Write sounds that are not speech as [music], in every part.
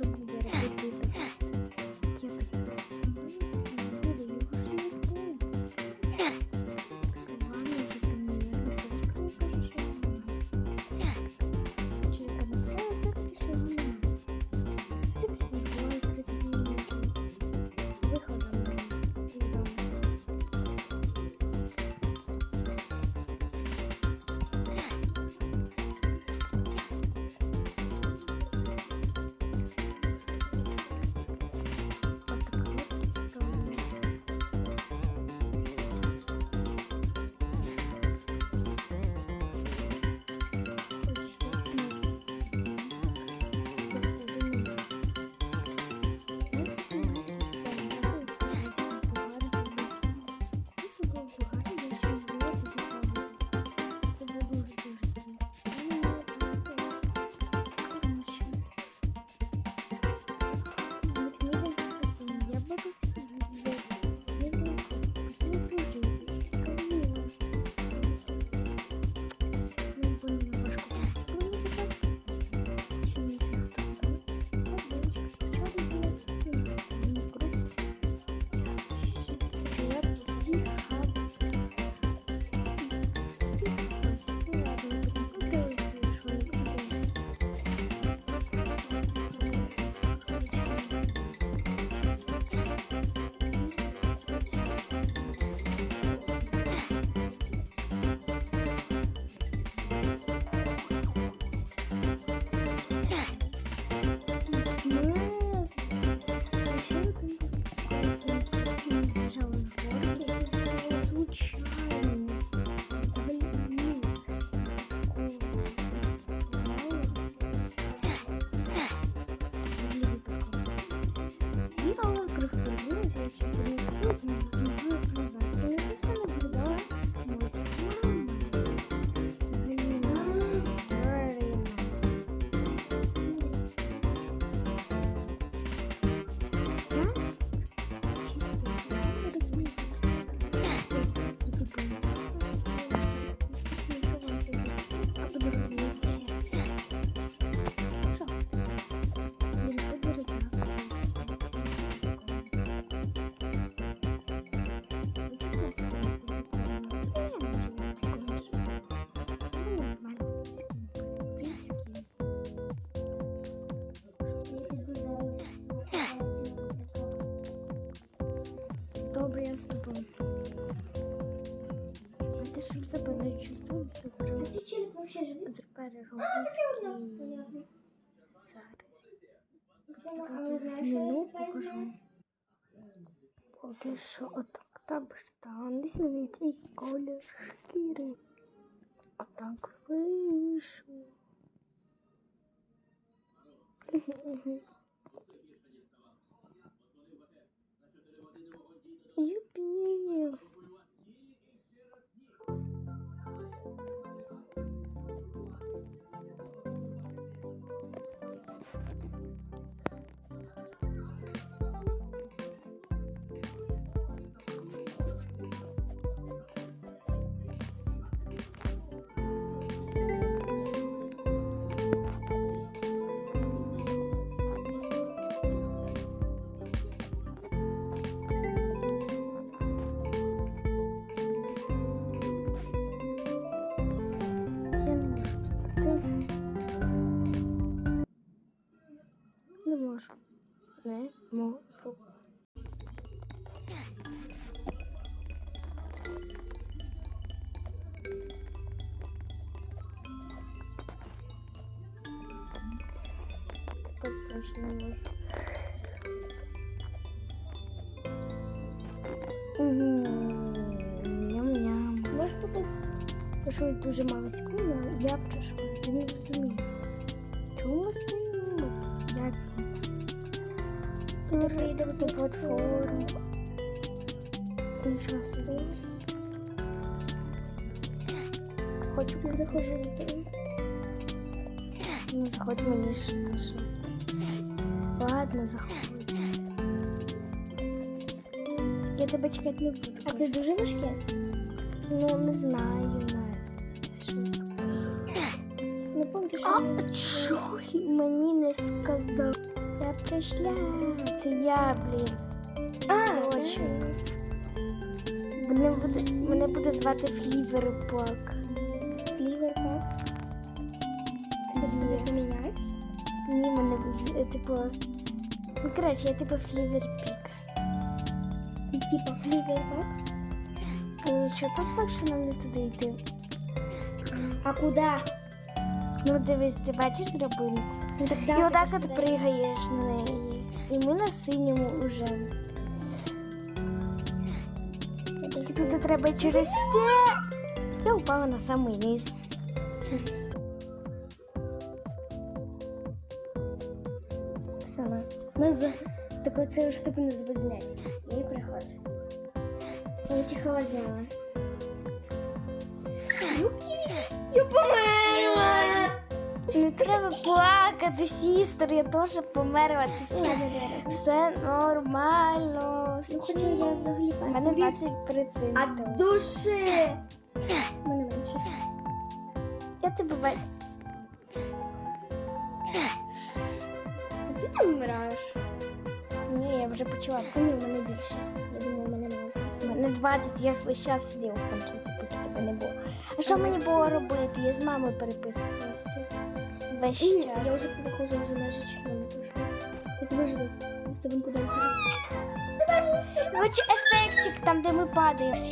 не скажу, Добре, я з тобою. А ти щоб забили чуть супер. А ці челик вообще живі? З переробки. Зараз. Покажу. Поки що отак там штани змінить і колір шкіри. Отак вийшло. Юпі. [laughs] Не можу. Теж. Ням-ням. Можеш показати? Щось дуже мало секунд, я прийшла. Я не розумію. Перейду до платформи. Нічого собі. Хочу заходити. Не заходь мені ж наша. Ладно, заходь. Я тебе чекати не буду. А це дуже важке? Ну, не знаю навіть. що Не пам'ятаю, що мені- чого мені не сказав? Я прийшла. Це я, блін. А, Точно. Мене буде, мене буде звати Фліверпак. Ліверпак. Ти хочеш себе поміняти? Ні, мене з- е, типу. Ну, коротше, я типу Фліверпік. І типа Ліверпак. А нічого, тут факт, що нам не туди йти. А куди? Ну дивись, ти бачиш драбинку? Так І отак от пригаєш на неї. І ми на синьому уже. І тут треба через це. Я упала на самий низ. Все, на. Назад. Так оцю штуку не забудь зняти. Я її приходжу. Я тихо зняла. Я померла! Не треба плакати, сістер, я теж померла. Це все, все нормально. Ну, хоча я взагалі У мене 20%. А душі! У мене менше. Я тебе бачу. Це ти там вмираєш? Ні, я вже почала. Ні, у мене більше. Я думаю, у мене мало. У мене 20, я весь час сиділа в планшеті, поки тебе не було. А що мені було робити? Я з мамою переписувалася. Весь час. Я вже перехожу вже майже чекаю. Жду. Я з тобою куди йти. Ефектик там, де ми падаємо.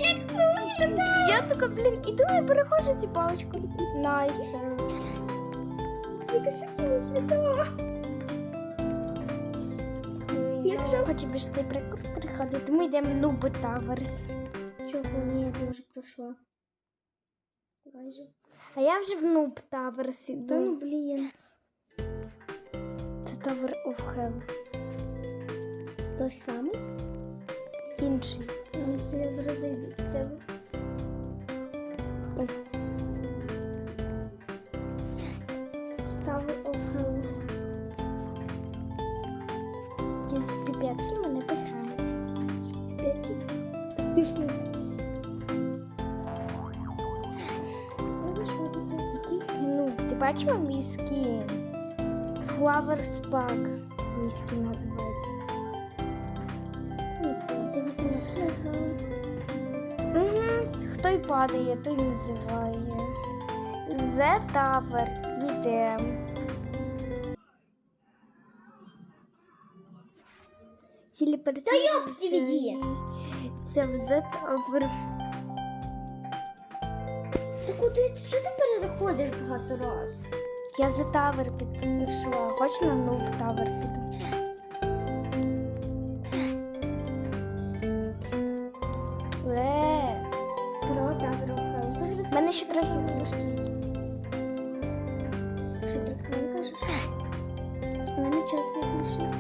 Я така, блін, іду і переходжу цю паличку. Найс. Скільки секунд віддала. Я вже- Хочу більше цей прикол приходити. Ми йдемо в Нуби Таверс. Чого? Ні, я вже пройшла. Майже. А я вже в Нуб Таверс Та ну блін. Це Tower of Hell. Той самий? Інший. Ну, то я зараз зайду до тебе. О. Стави офгел. Із піпетки мене пихають. П'ятки. Так пішли. Бачила мій скін? Flower Spark. Мій називається. Угу. Хто й падає, той називає. The Tower. Йоп, DVD. Це в The Tower. Та куди? Що ти перезаходиш багато раз? Я за Tower підійшла. Хоч на Noob Tower піду. Е, Про офгел. в мене ще трохи хвилин кажеш? У мене час не пише.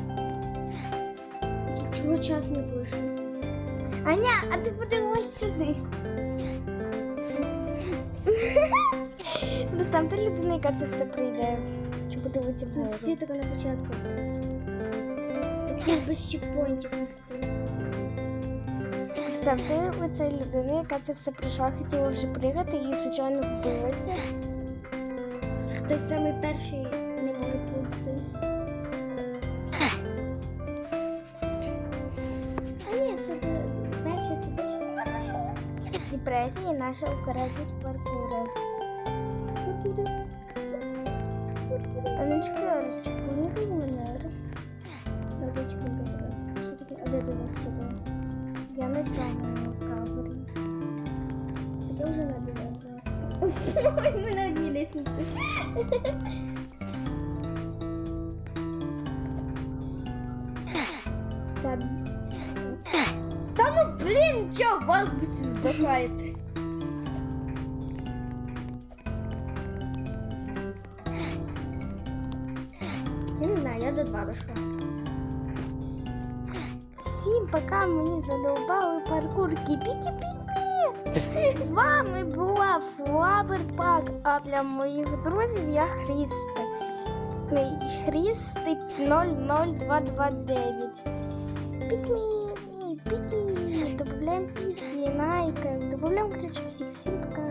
Чого час не пише? Аня, а ти подивись сюди. [laughs] Ну там та людина, яка це все прийде. Чи подивиться Ну, всі таке на початку. Такі без чекпоінтів не встиг. Представте, оця людина, яка це все прийшла, хотіла вже пригати і случайно вбилася. Хтось самий перший не може пустити. А ні, це перше, це те. Депресія наша укаратись паркурас. Та, та ну блін, чого в воздусі здихаєте? Я не знаю, я до два дошла. Всім пока мені задовбали паркур кіпі-кіпі-кіпі. З вами була Pack, а для моїх друзів я Хріста. Хрісти 00229. Пікмі, пікі. Добавляем пікі, Найка, добавляем, короче, всех. всім пока.